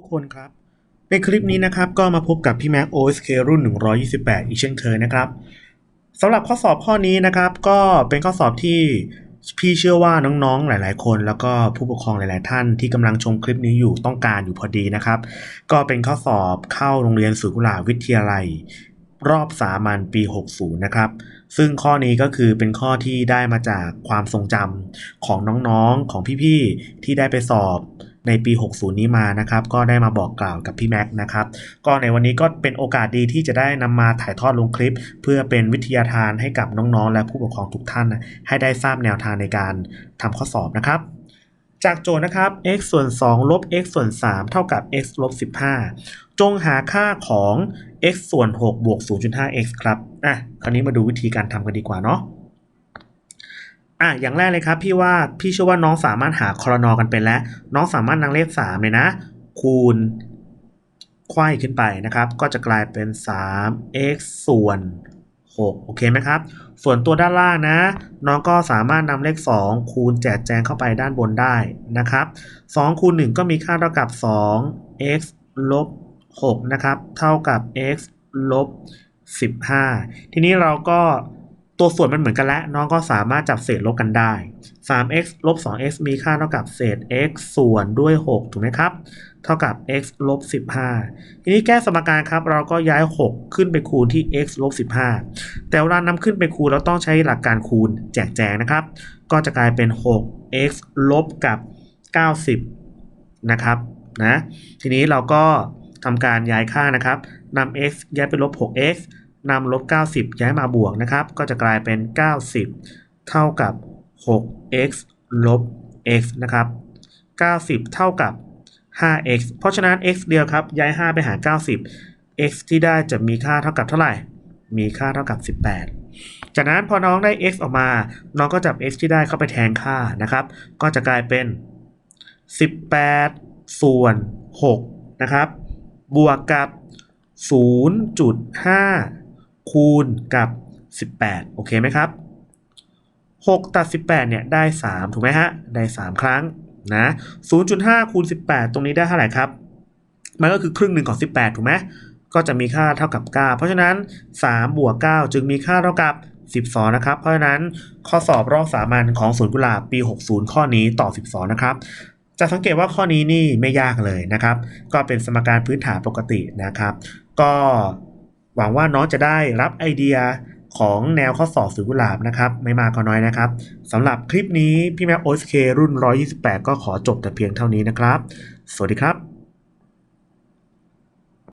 ทุกคนครับ ในคลิปนี้นะครับก็มาพบกับพี่แม็ก OSK รุ่น 128 อีกเช่นเคยนะครับสำหรับข้อสอบข้อนี้นะครับก็เป็นข้อสอบที่พี่เชื่อว่าน้องๆหลาย ๆ คน แล้วก็ผู้ปกครองหลาย ๆ ท่านที่กำลังชมคลิปนี้อยู่ต้องการอยู่พอดีนะครับ ก็เป็นข้อสอบเข้าโรงเรียนสุกุลาวิทยาลัย รอบสามัญปี 60 นะครับ ซึ่งข้อนี้ก็คือเป็นข้อที่ได้มาจากความทรงจำของน้องๆของพี่ ๆ ที่ได้ไปสอบ ในปี 60 นี้มานะครับ ก็ได้มาบอกกล่าวกับพี่แม็กนะครับ ก็ในวันนี้ก็เป็นโอกาสดีที่จะได้นำมาถ่ายทอดลงคลิป เพื่อเป็นวิทยาทานให้กับน้องๆ และผู้ปกครองทุกท่านนะให้ได้ทราบแนวทางในการทำข้อสอบนะครับจากโจทย์นะครับ x ส่วน 2 ลบ x ส่วน 3 เท่ากับ x ลบ 15 จงหาค่าของ x ส่วน 6 บวก 0.5x ครับ อะ คราวนี้มาดูวิธีการทำกันดีกว่าเนาะ อะอย่างแรกเลยครับพี่ว่าพี่เชื่อว่าน้องสามารถหาคอรนอกันเป็นแล้ว น้องสามารถนั่งเลข3เลยนะ คูณไขว้ขึ้นไปนะครับ ก็จะกลายเป็น 3x ส่วน 6 โอเคไหมครับ ส่วนตัวด้านล่างนะ น้องก็สามารถนำเลข 2 คูณแจกแจงเข้าไปด้านบนได้นะครับ2คูณ1ก็มีค่าเท่ากับ 2x ลบ 6 นะครับ เท่ากับ x ลบ 15 ทีนี้เราก็ ตัวส่วนมันเหมือนกันแล้วน้องก็สามารถจับเศษลบกันได้ 3x ลบ 2x มีค่าเท่ากับเศษ x ส่วนด้วย 6 ถูกไหมครับ เท่ากับ x ลบ 15 ทีนี้แก้สมการครับ เราก็ย้าย 6 ขึ้นไปคูณที่ x ลบ 15 แต่เวลานำขึ้นไปคูณเราต้องใช้หลักการคูณแจกแจงนะครับ ก็จะกลายเป็น 6x ลบกับ 90 นะครับ นะ ทีนี้เราก็ทำการย้ายค่านะครับนำ x ย้ายไปลบ 6x นำลบ 90 ย้ายมาบวกนะครับ ก็จะกลายเป็น 90 เท่ากับ 6x ลบ x นะครับ 90 เท่ากับ 5x เพราะฉะนั้น x เดียวครับ ย้าย 5 ไปหา 90 x ที่ได้จะมีค่าเท่ากับเท่าไหร่ มีค่าเท่ากับ 18 จากนั้นพอน้องได้ x ออกมา น้องก็จับ x ที่ได้เข้าไปแทนค่านะครับ ก็จะกลายเป็น 18 ส่วน 6 นะครับ บวกกับ 0.5 คูณกับ 18 โอเคไหมครับ 6 ตัด 18เนี่ยได้ 3 ถูกไหมฮะ ได้ 3 ครั้งนะ0.5 คูณ 18 ตรงนี้ได้เท่าไหร่ครับ มันก็คือครึ่งหนึ่งของ 18 ถูกไหมก็จะมีค่าเท่ากับ 9 เพราะฉะนั้น 3 บวก 9 จึงมีค่าเท่ากับ 12 นะครับ เพราะฉะนั้นข้อสอบรอบสามัญของศูนย์กุหลาบปี 60 ข้อนี้ต่อ 12 นะครับ จะสังเกตว่าข้อนี้นี่ไม่ยากเลยนะครับ ก็เป็นสมการพื้นฐานปกตินะครับ ก็ หวังว่าน้องจะได้รับไอเดียของแนวข้อสอบศูนย์กุหลาบนะครับ ไม่มากก็น้อยนะครับสำหรับคลิปนี้พี่แม็กโอสเครุ่น 128 ก็ขอจบแต่เพียงเท่านี้นะครับ สวัสดีครับ